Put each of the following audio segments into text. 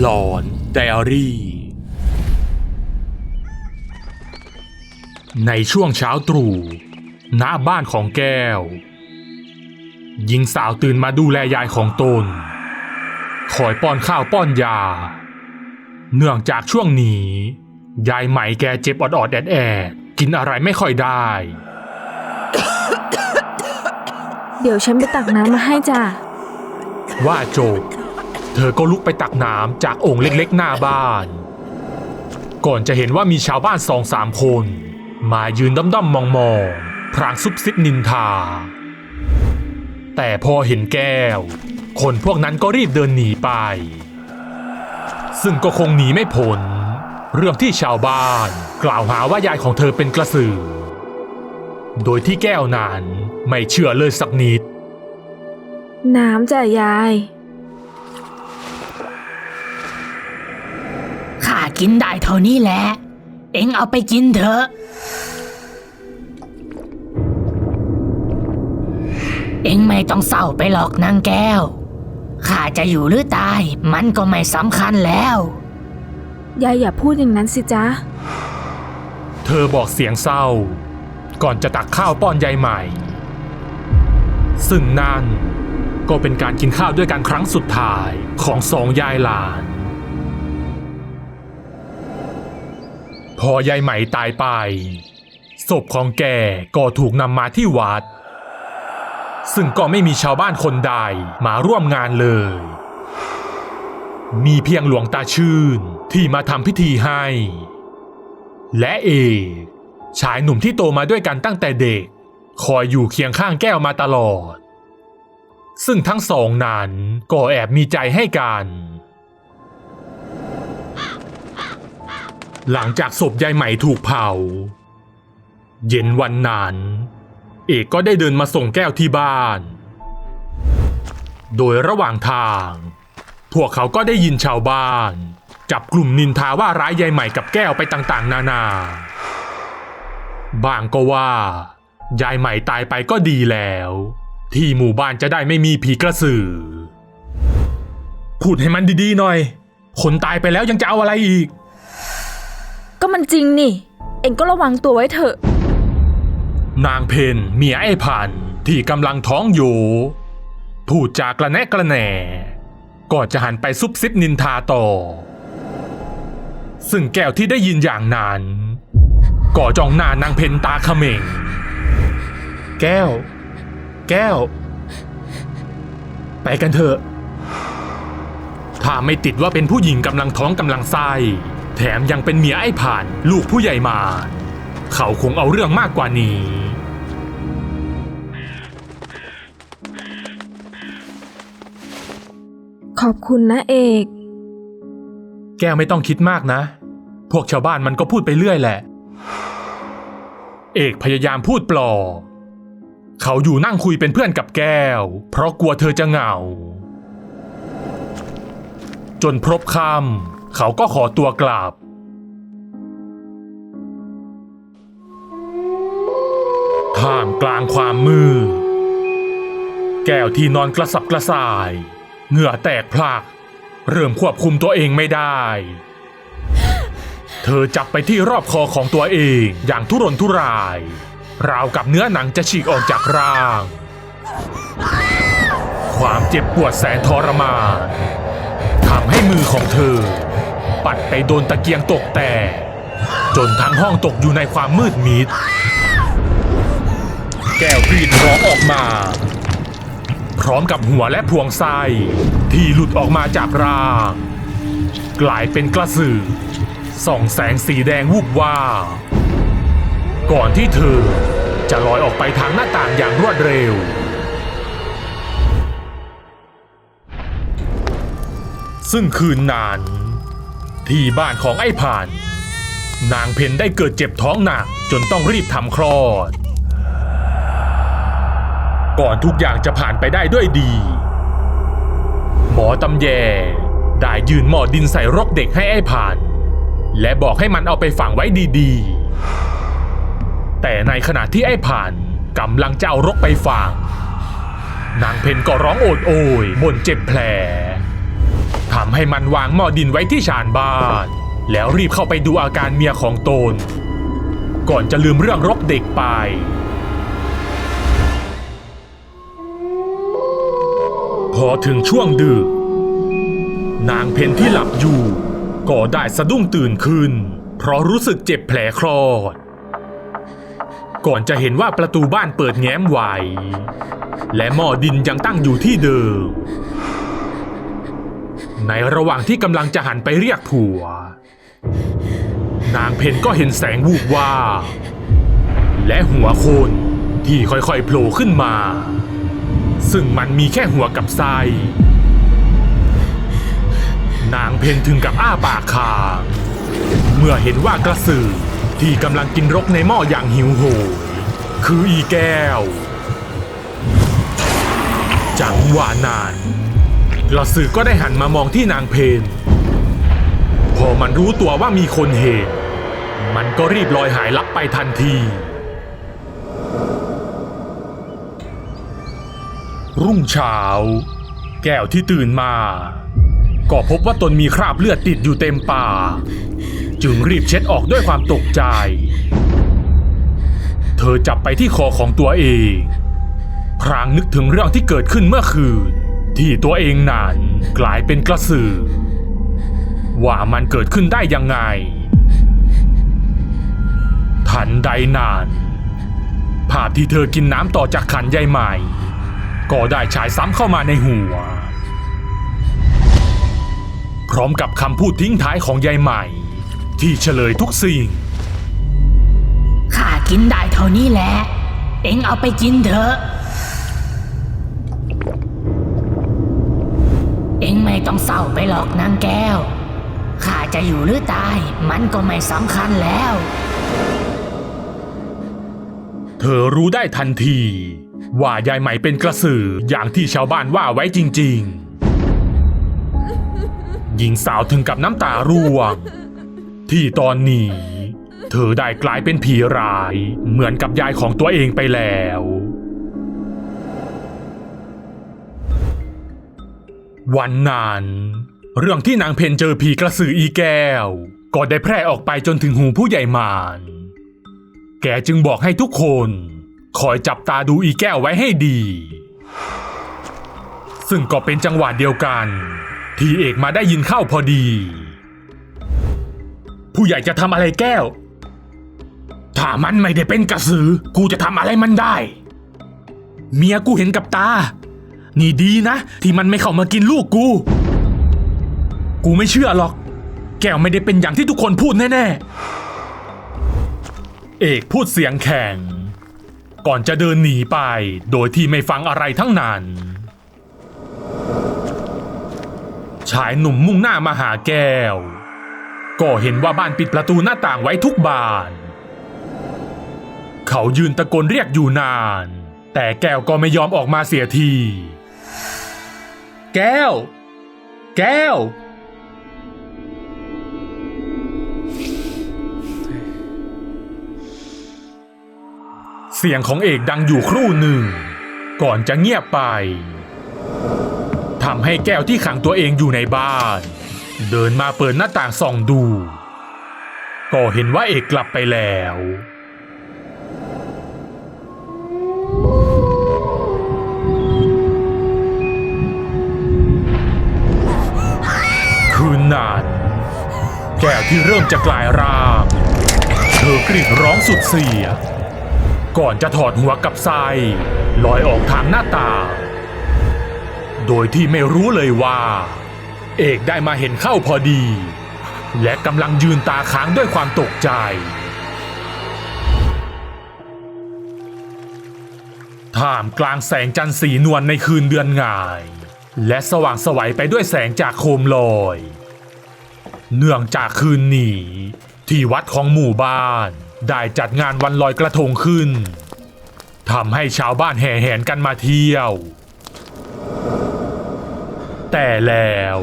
หลอนไดอารี่ ในช่วงเช้าตรู่ณบ้านของแก้ว หญิงสาวตื่นมาดูแลยายของตน คอยป้อนข้าวป้อนยา เนื่องจากช่วงนี้ ยายใหม่แกเจ็บออดๆแอดแอดๆกินอะไรไม่ค่อยได้ เดี๋ยวฉันไปตักน้ำมาให้จ้ะว่าโจบ เธอก็ลุกไปตักน้ำจากโอ่งเล็กๆ หน้าบ้าน ก่อนจะเห็นว่ามีชาวบ้านสองสามคน มายืนด้อมๆมองๆพรางซุบซิบนินทา แต่พอเห็นแก้ว คนพวกนั้นก็รีบเดินหนีไป ซึ่งก็คงหนีไม่พ้นเรื่องที่ชาวบ้านกล่าวหาว่ายายของเธอเป็นกระสือ โดยที่แก้วนั้นไม่เชื่อเลยสักนิด น้ำจ้ะยาย กินได้เท่านี้แหละ เอ็งเอาไปกินเถอะเอ็งไม่ต้องเศร้าไปหรอกนางแก้ว ข้าจะอยู่หรือตายมันก็ไม่สำคัญแล้ว ยายอย่าพูดอย่างนั้นสิจ๊ะ เธอบอกเสียงเศร้า ก่อนจะตักข้าวป้อนยายใหม่ ซึ่งนั่นก็เป็นการกินข้าวด้วยกันครั้งสุดท้ายของสองยายหลาน พอยายใหม่ตายไป ศพของแกก็ถูกนำมาที่วัด ซึ่งก็ไม่มีชาวบ้านคนใดมาร่วมงานเลย มีเพียงหลวงตาชื่นที่มาทำพิธีให้ และเอกชายหนุ่มที่โตมาด้วยกันตั้งแต่เด็ก คอยอยู่เคียงข้างแก้วมาตลอด ซึ่งทั้งสองนั้นก็แอบมีใจให้กัน หลังจากศพยายใหม่ถูกเผา เย็นวันนั้น เอกก็ได้เดินมาส่งแก้วที่บ้าน โดยระหว่างทาง พวกเขาก็ได้ยินชาวบ้าน จับกลุ่มนินทาว่าร้ายยายใหม่กับแก้วไปต่างๆ นานา บางก็ว่า ยายใหม่ตายไปก็ดีแล้ว ที่หมู่บ้านจะได้ไม่มีผีกระสือพูดให้มันดีๆหน่อย คนตายไปแล้วยังจะเอาอะไรอีก ก็มันจริงนี่ เอ็งก็ระวังตัวไว้เถอะ นางเพนเมียไอ้พันที่กำลังท้องอยู่ พูดจากกระแนะกระแหน่ก่อนจะหันไปซุบซิบนินทาต่อ ซึ่งแก้วที่ได้ยินอย่างนั้น ก็จ้องหน้านางเพนตาเขม่ง แก้ว แก้ว ไปกันเถอะ ถ้าไม่ติดว่าเป็นผู้หญิงกำลังท้องกำลังไส้ แถมยังเป็นเมียไอ้ผ่านลูกผู้ใหญ่มารเขาคงเอาเรื่องมากกว่านี้ ขอบคุณนะเอก แก้วไม่ต้องคิดมากนะ พวกชาวบ้านมันก็พูดไปเรื่อยแหละ เอกพยายามพูดปลอบเขาอยู่นั่งคุยเป็นเพื่อนกับแก้ว เพราะกลัวเธอจะเหงา จนพรบค่ำ เขาก็ขอตัวกลับท่ามกลางความมืดแก้วที่นอนกระสับกระส่าย เหงื่อแตกพลักเริ่มควบคุมตัวเองไม่ได้ เธอจับไปที่รอบคอของตัวเองอย่างทุรนทุราย ราวกับเนื้อหนังจะฉีกออกจากร่าง ความเจ็บปวดแสนทรมานทำให้มือของเธอ ปัดไปโดนตะเกียงตกแตกจนทั้งห้องตกอยู่ในความมืดมิด แก้วกรีดร้องออกมา พร้อมกับหัวและพวงไส้ที่หลุดออกมาจากร่างกลายเป็นกระสือส่องแสงสีแดงวูบว่า ก่อนที่เธอจะลอยออกไปทางหน้าต่างอย่างรวดเร็ว ซึ่งคืนนั้น ที่บ้านของไอ้ผ่าน นางเพนได้เกิดเจ็บท้องหนักจนต้องรีบทำคลอด ก่อนทุกอย่างจะผ่านไปได้ด้วยดี หมอตำแยได้ยืนหมอดินใส่รกเด็กให้ไอ้ผ่าน และบอกให้มันเอาไปฝังไว้ดีๆ แต่ในขณะที่ไอ้ผ่านกำลังจะเอารกไปฝังนางเพนก็ร้องโอดโอยบ่นเจ็บแผล ทำให้มันวางหม้อดินไว้ที่ชานบ้าน แล้วรีบเข้าไปดูอาการเมียของตน ก่อนจะลืมเรื่องรบเด็กไปพอถึงช่วงดึก นางเพนที่หลับอยู่ ก็ได้สะดุ้งตื่นขึ้น เพราะรู้สึกเจ็บแผลคลอด ก่อนจะเห็นว่าประตูบ้านเปิดแง้มไหวและหม้อดินยังตั้งอยู่ที่เดิม ในระหว่างที่กำลังจะหันไปเรียกผัว นางเพนก็เห็นแสงวูบว่าบและหัวโคนที่ค่อยๆโผล่ขึ้นมา ซึ่งมันมีแค่หัวกับไส้นางเพนถึงกับอ้าปากค้างเมื่อเห็นว่ากระสือที่กำลังกินรกในหม้ออย่างหิวโหยคืออีแก้ว จังหวะนั้น กระสือก็ได้หันมามองที่นางเพน พอมันรู้ตัวว่ามีคนเห็นมันก็รีบลอยหายลับไปทันที รุ่งเช้า แก้วที่ตื่นมา ก็พบว่าตนมีคราบเลือดติดอยู่เต็มปากจึงรีบเช็ดออกด้วยความตกใจ เธอจับไปที่คอของตัวเอง พรางนึกถึงเรื่องที่เกิดขึ้นเมื่อคืน ที่ตัวเองนั้นกลายเป็นกระสือ ว่ามันเกิดขึ้นได้ยังไง ทันใดนาน ภาพที่เธอกินน้ำต่อจากขันยายใหม่ ก็ได้ฉายซ้ำเข้ามาในหัว พร้อมกับคำพูดทิ้งท้ายของยายใหม่ ที่เฉลยทุกสิ่งข้ากินได้เท่านี้แหละ เอ็งเอาไปกินเถอะ เอ็งไม่ ต้องเศร้าไปหรอกนางแก้ว ข้าจะอยู่หรือตายมันก็ไม่สำคัญแล้ว เธอรู้ได้ทันที ว่ายายใหม่เป็นกระสืออย่างที่ชาวบ้านว่าไว้จริง ๆ หญิงสาวถึงกับน้ำตาร่วง ที่ตอนนี้ เธอได้กลายเป็นผีร้าย เหมือนกับยายของตัวเองไปแล้ว วันนั้น เรื่องที่นางเพนเจอผีกระสืออีแก้ว ก็ได้แพร่ออกไปจนถึงหูผู้ใหญ่มารแกจึงบอกให้ทุกคนคอยจับตาดูอีแก้วไว้ให้ดี ซึ่งก็เป็นจังหวะเดียวกัน ที่เอกมาได้ยินเข้าพอดี ผู้ใหญ่จะทำอะไรแก้ว ถ้ามันไม่ได้เป็นกระสือ กูจะทำอะไรมันได้ เมียกูเห็นกับตา นี่ดีนะ ที่มันไม่เข้ามากินลูกกู กูไม่เชื่อหรอก แก้วไม่ได้เป็นอย่างที่ทุกคนพูดแน่ๆ เอกพูดเสียงแข็ง ก่อนจะเดินหนีไป โดยที่ไม่ฟังอะไรทั้งนั้นชายหนุ่มมุ่งหน้ามาหาแก้ว ก็เห็นว่าบ้านปิดประตูหน้าต่างไว้ทุกบาน เขายืนตะโกนเรียกอยู่นาน แต่แก้วก็ไม่ยอมออกมาเสียที แก้ว แก้ว เสียงของเอกดังอยู่ครู่หนึ่ง ก่อนจะเงียบไปทำให้แก้วที่ขังตัวเองอยู่ในบ้าน เดินมาเปิดหน้าต่างส่องดู ก็เห็นว่าเอกกลับไปแล้ว แก้วที่เริ่มจะกลายร่าง เธอกรีดร้องสุดเสียงก่อนจะถอดหัวกับไส้ลอยออกทางหน้าต่างโดยที่ไม่รู้เลยว่า เอกได้มาเห็นเข้าพอดี และกำลังยืนตาค้างด้วยความตกใจ ท่ามกลางแสงจันทร์สีนวลในคืนเดือนง่าย และสว่างสวัยไปด้วยแสงจากโคมลอย เนื่องจากคืนนี้ ที่วัดของหมู่บ้าน ได้จัดงานวันลอยกระทงขึ้นทำให้ชาวบ้านแห่แหนกันมาเที่ยว แต่แล้ว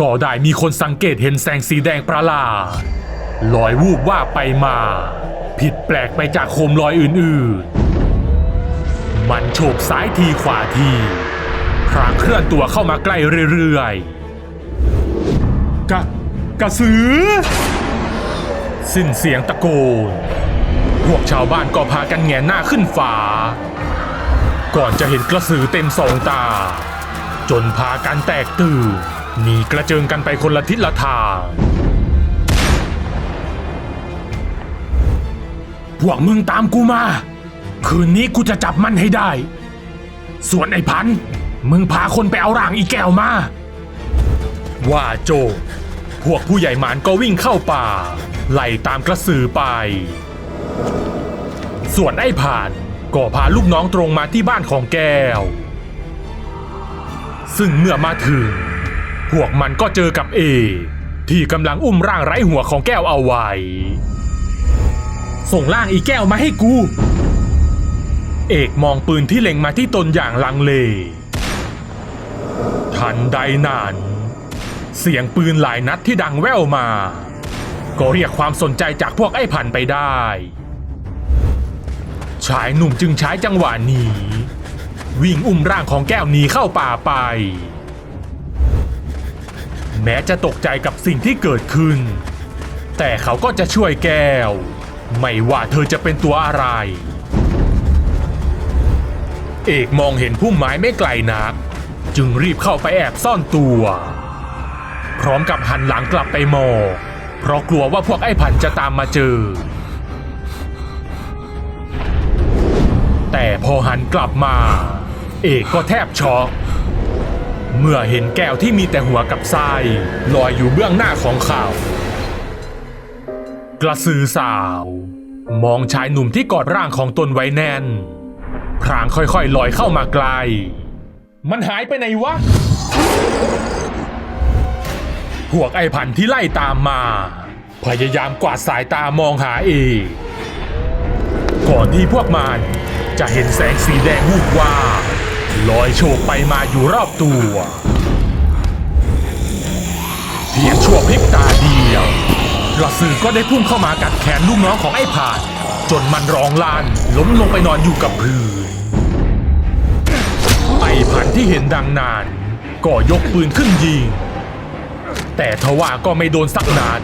ก็ได้มีคนสังเกตเห็นแสงสีแดงประหลาดลอยวูบว่าไปมา ผิดแปลกไปจากโคมลอยอื่นๆ มันโฉบซ้ายทีขวาทีพรางเคลื่อนตัวเข้ามาใกล้เรื่อยๆกะ กระสือ สิ้นเสียงตะโกน พวกชาวบ้านก็พากันแงนหน้าขึ้นฟ้าก่อนจะเห็นกระสือเต็มสองตา จนพากันแตกตื่นหนีกระเจิงกันไปคนละทิศละทางพวกมึงตามกูมา คืนนี้กูจะจับมันให้ได้ ส่วนไอ้พันธ์มึงพาคนไปเอาร่างอีแก้วมา ว่าโจ พวกผู้ใหญ่หมานก็วิ่งเข้าป่า ไล่ตามกระสือไป ส่วนไอ้ผ่านก็พาลูกน้องตรงมาที่บ้านของแก้ว ซึ่งเมื่อมาถึง พวกมันก็เจอกับเอ ที่กำลังอุ้มร่างไร้หัวของแก้วเอาไว้ ส่งร่างอีแก้วมาให้กู เอกมองปืนที่เล็งมาที่ตนอย่างลังเล ทันใดนั้น เสียงปืนหลายนัดที่ดังแว่วมา ก็เรียกความสนใจจากพวกไอ้พันไปได้ ชายหนุ่มจึงใช้จังหวะหนีวิ่งอุ้มร่างของแก้วหนีเข้าป่าไป แม้จะตกใจกับสิ่งที่เกิดขึ้น แต่เขาก็จะช่วยแก้ว ไม่ว่าเธอจะเป็นตัวอะไร เอกมองเห็นพุ่มไม้ไม่ไกลนัก จึงรีบเข้าไปแอบซ่อนตัว ร้อมกับหันหลังกลับไปมองเพราะกลัวว่าพวกไอ้พันจะตามมาเจอ แต่พอหันกลับมา เอกก็แทบช็อกเมื่อเห็นแก้วที่มีแต่หัวกับไส้ลอยอยู่เบื้องหน้าของเขากระสือสาว มองชายหนุ่มที่กอดร่างของตนไว้แน่น พรางค่อยๆลอยเข้ามาไกล มันหายไปไหนวะ พวกไอ้พันธ์ที่ไล่ตามมา พยายามกวาดสายตามองหาเอกก่อนที่พวกมันจะเห็นแสงสีแดงวูบว่าลอยโชกไปมาอยู่รอบตัว เพียงชั่วพริบตาเดียวกระสือก็ได้พุ่งเข้ามากัดแขนลูกน้องของไอ้ผ่าน จนมันร้องลั่นล้มลงไปนอนอยู่กับพื้นไอ้ผ่านที่เห็นดังนานก็ยกปืนขึ้นยิง แต่ทว่าก็ไม่โดนสักนัด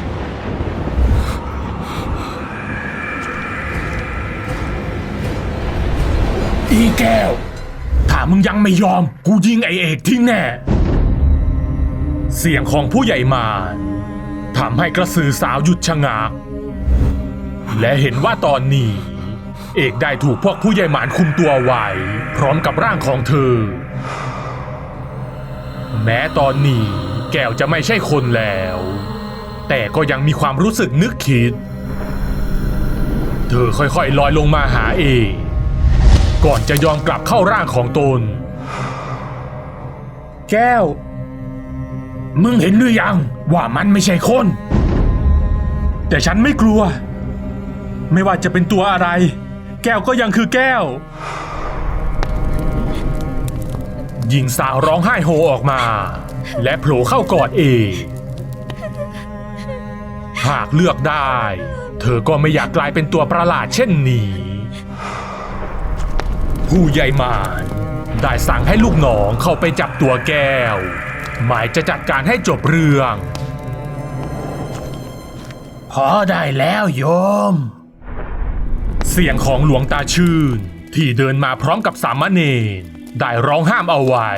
อีแก้ว ถ้ามึงยังไม่ยอม กูยิงไอเอกทิ้งแน่ เสียงของผู้ใหญ่มาทำให้กระสือสาวหยุดชะงัก และเห็นว่าตอนนี้ เอกได้ถูกพวกผู้ใหญ่หมานคุมตัวไว้ พร้อมกับร่างของเธอ แม้ตอนนี้ แก้วจะไม่ใช่คนแล้ว แต่ก็ยังมีความรู้สึกนึกคิด เธอค่อยๆลอยลงมาหาเอกก่อนจะยอมกลับเข้าร่างของตน แก้ว มึงเห็นหรือยังว่ามันไม่ใช่คน แต่ฉันไม่กลัว ไม่ว่าจะเป็นตัวอะไร แก้วก็ยังคือแก้วหญิงสาวร้องไห้โฮออกมา และโผล่เข้ากอดเอกหากเลือกได้ เธอก็ไม่อยากกลายเป็นตัวประหลาดเช่นนี้ ผู้ใหญ่มารได้สั่งให้ลูกน้องเข้าไปจับตัวแก้ว หมายจะจัดการให้จบเรื่อง พอได้แล้วโยม เสียงของหลวงตาชื่นที่เดินมาพร้อมกับสามเณรได้ร้องห้ามเอาไว้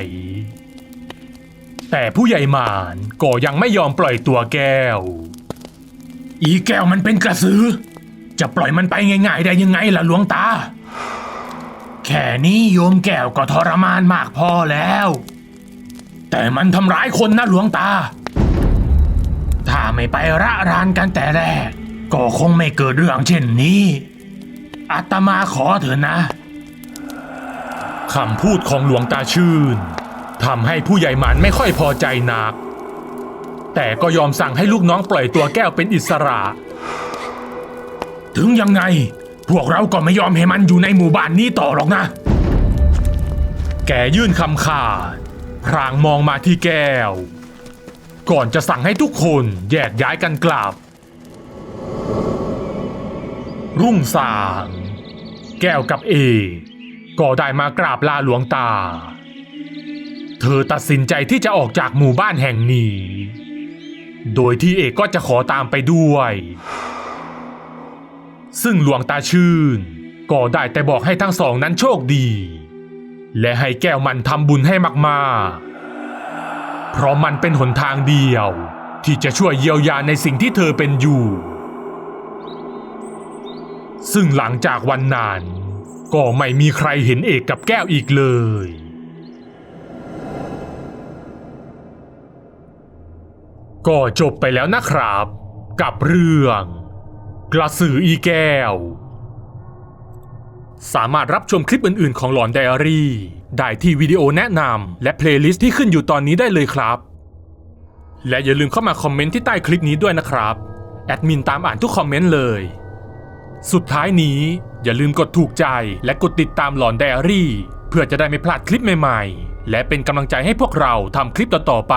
แต่ผู้ใหญ่มารก็ยังไม่ยอมปล่อยตัวแก้ว อีแก้วมันเป็นกระสือ จะปล่อยมันไปง่ายๆได้ยังไงล่ะหลวงตา แค่นี้โยมแก้วก็ทรมานมากพอแล้ว แต่มันทำร้ายคนนะหลวงตา ถ้าไม่ไประรานกันแต่แรก ก็คงไม่เกิดเรื่องเช่นนี้ อาตมาขอเถอะนะคำพูดของหลวงตาชื่น ทำให้ผู้ใหญ่หมันไม่ค่อยพอใจนัก แต่ก็ยอมสั่งให้ลูกน้องปล่อยตัวแก้วเป็นอิสระ ถึงยังไง พวกเราก็ไม่ยอมให้มันอยู่ในหมู่บ้านนี้ต่อหรอกนะ แกยื่นคำขาดพรางมองมาที่แก้ว ก่อนจะสั่งให้ทุกคนแยกย้ายกันกลับ รุ่งสาง แก้วกับเอ ก็ได้มากราบลาหลวงตา เธอตัดสินใจที่จะออกจากหมู่บ้านแห่งนี้ โดยที่เอกก็จะขอตามไปด้วย ซึ่งหลวงตาชื่น ก็ได้แต่บอกให้ทั้งสองนั้นโชคดี และให้แก้วมันทำบุญให้มากๆ เพราะมันเป็นหนทางเดียว ที่จะช่วยเยียวยาในสิ่งที่เธอเป็นอยู่ ซึ่งหลังจากวันนั้นก็ไม่มีใครเห็นเอกกับแก้วอีกเลย ก็จบไปแล้วนะครับ กับเรื่อง กระสืออีแก้ว สามารถรับชมคลิปอื่นๆ ของหลอนไดอารี่ ได้ที่วิดีโอแนะนำและเพลย์ลิสต์ที่ขึ้นอยู่ตอนนี้ได้เลยครับ และอย่าลืมเข้ามาคอมเมนต์ที่ใต้คลิปนี้ด้วยนะครับ แอดมินตามอ่านทุกคอมเมนต์เลย สุดท้ายนี้อย่าลืมกดถูกใจและกดติดตามหลอนไดอารี่ เพื่อจะได้ไม่พลาดคลิปใหม่ๆ และเป็นกำลังใจให้พวกเราทำคลิปต่อๆไป